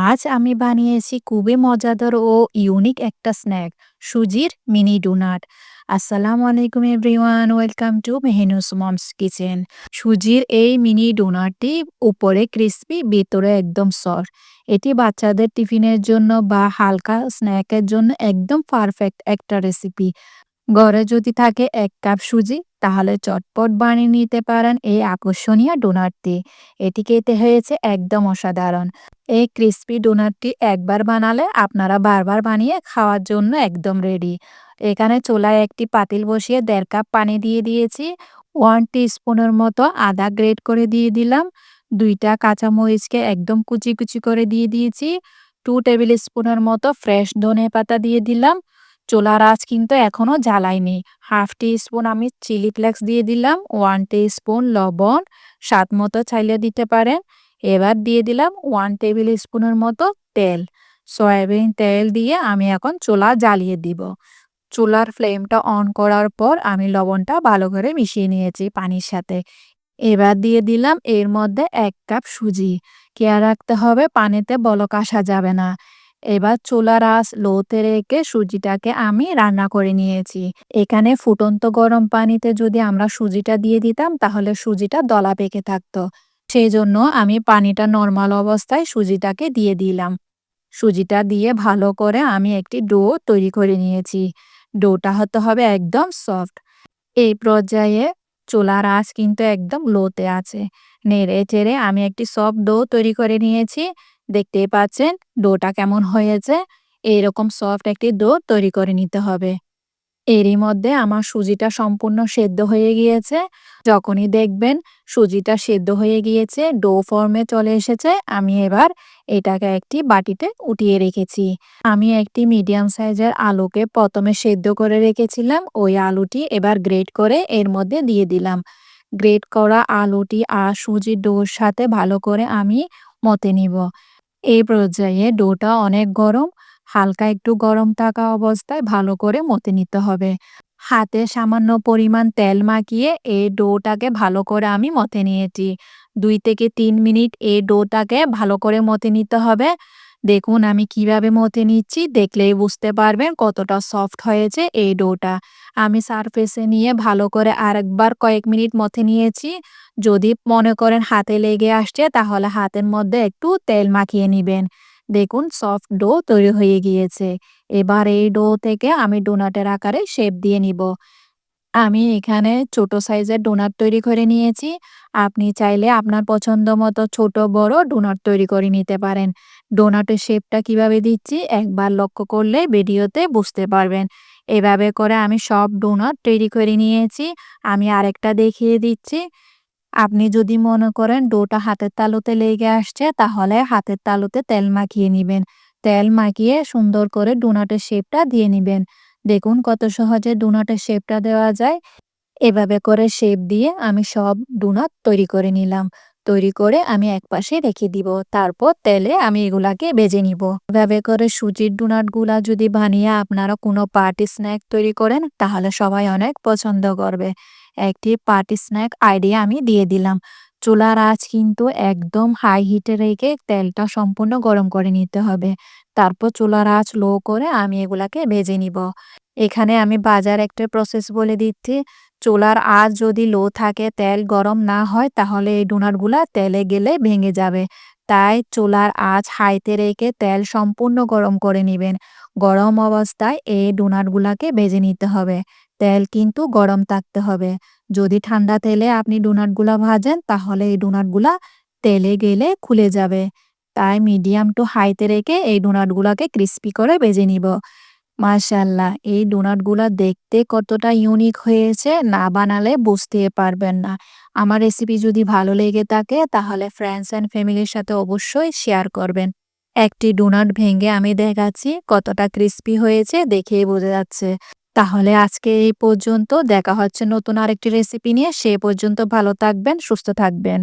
আজ আমি বানিয়েছি খুবই মজাদার ও ইউনিক একটা স্ন্যাক সুজির মিনি ডোনাট আসসালামু আলাইকুম everyone welcome to Mehnu's mom's kitchen সুজির এই মিনি ডোনাটটি উপরে ক্রিসপি ভিতরে একদম সফট এটি বাচ্চাদের টিফিনের জন্য বা হালকা স্ন্যাকের জন্য একদম পারফেক্ট একটা রেসিপি ঘরে যদি থাকে এক কাপ সুজি, তাহলে চটপট বানিয়ে নিতে পারেন এই আকর্ষণীয় ডোনাটটি। এটি খেতে হয়েছে একদম অসাধারণ। এই ক্রিস্পি ডোনাটটি একবার বানালে আপনারা বারবার বানিয়ে খাওয়ার জন্য একদম রেডি। এখানে চোলায় একটি পাতিল বসিয়ে দেড় কাপ পানি দিয়ে দিয়েছি। ওয়ান স্পুনের মতো আদা গ্রেট করে দিয়ে দিলাম। দুইটা কাঁচামরিচকে একদম কুচি কুচি করে দিয়ে দিয়েছি। টু টেবিল স্পুনের মতো ফ্রেশ ধনে পাতা দিয়ে দিলাম। চোলার আঁচ কিন্তু এখনও জ্বালাইনি। হাফ টি স্পুন আমি চিলি ফ্লেক্স দিয়ে দিলাম, ওয়ান টি স্পুন লবণ, স্বাদ মতো চাইলে দিতে পারেন। এবার দিয়ে দিলাম ওয়ান টেবিল স্পুনের মতো তেল। সয়াবিন তেল দিয়ে আমি এখন চোলা জ্বালিয়ে দিব। চুলার ফ্লেমটা অন করার পর আমি লবণটা ভালো করে মিশিয়ে নিয়েছি পানির সাথে। এবার দিয়ে দিলাম এর মধ্যে এক কাপ সুজি। কেয়ার রাখতে হবে পানিতে বলক আসা যাবে না। এবার চুলার আঁচ লোতে রেখে সুজিটাকে আমি রান্না করে নিয়েছি। এখানে ফুটন্ত গরম পানিতে যদি আমরা সুজিটা দিয়ে দিতাম, তাহলে সুজিটা দলা পেকে থাকতো। সেই জন্য আমি পানিটা নর্মাল অবস্থায় সুজিটাকে দিয়ে দিলাম। সুজিটা দিয়ে ভালো করে আমি একটি ডো তৈরি করে নিয়েছি। ডোটা হতে হবে একদম সফট। এই পর্যায়ে চুলার আঁচ কিন্তু একদম লোতে আছে। নেড়ে চেড়ে আমি একটি সফট ডো তৈরি করে নিয়েছি। দেখতেই পাচ্ছেন, ডোটা কেমন হয়েছে। এইরকম সফট একটি ডো তৈরি করে নিতে হবে। এরই মধ্যে আমার সুজিটা সম্পূর্ণ সেদ্ধ হয়ে গিয়েছে। যখনই দেখবেন সুজিটা সেদ্ধ হয়ে গিয়েছে, ডো ফর্মে চলে এসেছে, আমি এবার এটাকে একটি বাটিতে উঠিয়ে রেখেছি। আমি একটি মিডিয়াম সাইজের আলুকে প্রথমে সেদ্ধ করে রেখেছিলাম, ওই আলুটি এবার গ্রেট করে এর মধ্যে দিয়ে দিলাম। গ্রেট করা আলুটি আর সুজির ডোর সাথে ভালো করে আমি মতে নিব। এই পর্যায়ে ডোটা অনেক গরম, হালকা একটু গরম থাকা অবস্থায় ভালো করে মতে নিতে হবে। হাতে সামান্য পরিমাণ তেল মাখিয়ে এই ডোটাকে ভালো করে আমি মতে নিয়েছি। দুই থেকে তিন মিনিট এই ডোটাকে ভালো করে মতে নিতে হবে। দেখুন আমি কীভাবে মতে নিচ্ছি, দেখলেই বুঝতে পারবেন কতটা সফট হয়েছে এই ডোটা। আমি সারফেসে নিয়ে ভালো করে আরেকবার কয়েক মিনিট মতে নিয়েছি। যদি মনে করেন হাতে লেগে আসছে, তাহলে হাতের মধ্যে একটু তেল মাখিয়ে নেবেন। দেখুন সফট ডো তৈরি হয়ে গিয়েছে। এবার এই ডো থেকে আমি ডোনাটের আকারে শেপ দিয়ে নিব। আমি এখানে ছোট সাইজের ডোনাট তৈরি করে নিয়েছি। আপনি চাইলে আপনার পছন্দ মতো ছোট, বড় ডোনাট তৈরি করে নিতে পারেন। ডোনাটের শেপটা কীভাবে দিচ্ছি একবার লক্ষ্য করলে ভিডিওতে বুঝতে পারবেন। এভাবে করে আমি সব ডোনাট তৈরি করে নিয়েছি। আমি আরেকটা দেখিয়ে দিচ্ছি। আপনি যদি মনে করেন ডোটা হাতের তালুতে লেগে আসছে, তাহলে হাতের তালুতে তেল মাখিয়ে নেবেন। তেল মাখিয়ে সুন্দর করে ডোনাটের শেপটা দিয়ে নেবেন। দেখুন কত সহজে ডোনাটের শেপটা দেওয়া যায়। এভাবে করে শেপ দিয়ে আমি সব ডোনাট তৈরি করে নিলাম। তৈরি করে আমি একপাশে রেখে দিব। তারপর তেলে আমি এগুলাকে বেজে নিব। এভাবে করে সুজির ডোনাটগুলা যদি বানিয়ে আপনারা কোনো পার্টি স্ন্যাক তৈরি করেন, তাহলে সবাই অনেক পছন্দ করবে। একটি পার্টি স্ন্যাক আইডিয়া আমি দিয়ে দিলাম। চুলার আঁচ কিন্তু একদম হাই হিটে রেখে তেলটা সম্পূর্ণ গরম করে নিতে হবে। তারপর চুলার আঁচ লো করে আমি এগুলাকে ভেজে নিব। এখানে আমি বাজার একটা প্রসেস বলে দিচ্ছি। চুলার আঁচ যদি লো থাকে, তেল গরম না হয়, তাহলে এই ডোনাটগুলা তেলে গেলে ভেঙে যাবে। তাই চুলার আঁচ হাইতে রেখে তেল সম্পূর্ণ গরম করে নেবেন। গরম অবস্থায় এই ডোনাটগুলাকে ভেজে নিতে হবে। তেল কিন্তু গরম থাকতে হবে। যদি ঠান্ডা তেলে আপনি ডোনাটগুলা ভাজেন, তাহলে এই ডোনাটগুলা তেলে গেলে খুলে যাবে। তাই মিডিয়াম টু হাইতে রেখে এই ডোনাটগুলাকে ক্রিস্পি করে ভেজে নিব। মাশাল্লাহ এই ডোনাটগুলা দেখতে কতটা ইউনিক হয়েছে, না বানালে বুঝতে পারবেন না। আমার রেসিপি যদি ভালো লেগে থাকে, তাহলে ফ্রেন্ডস অ্যান্ড ফ্যামিলির সাথে অবশ্যই শেয়ার করবেন। একটি ডোনাট ভেঙে আমি দেখাচ্ছি কতটা ক্রিস্পি হয়েছে, দেখেই বোঝা যাচ্ছে। তাহলে আজকে এই পর্যন্ত। দেখা হচ্ছে নতুন আরেকটি রেসিপি নিয়ে। সে পর্যন্ত ভালো থাকবেন, সুস্থ থাকবেন।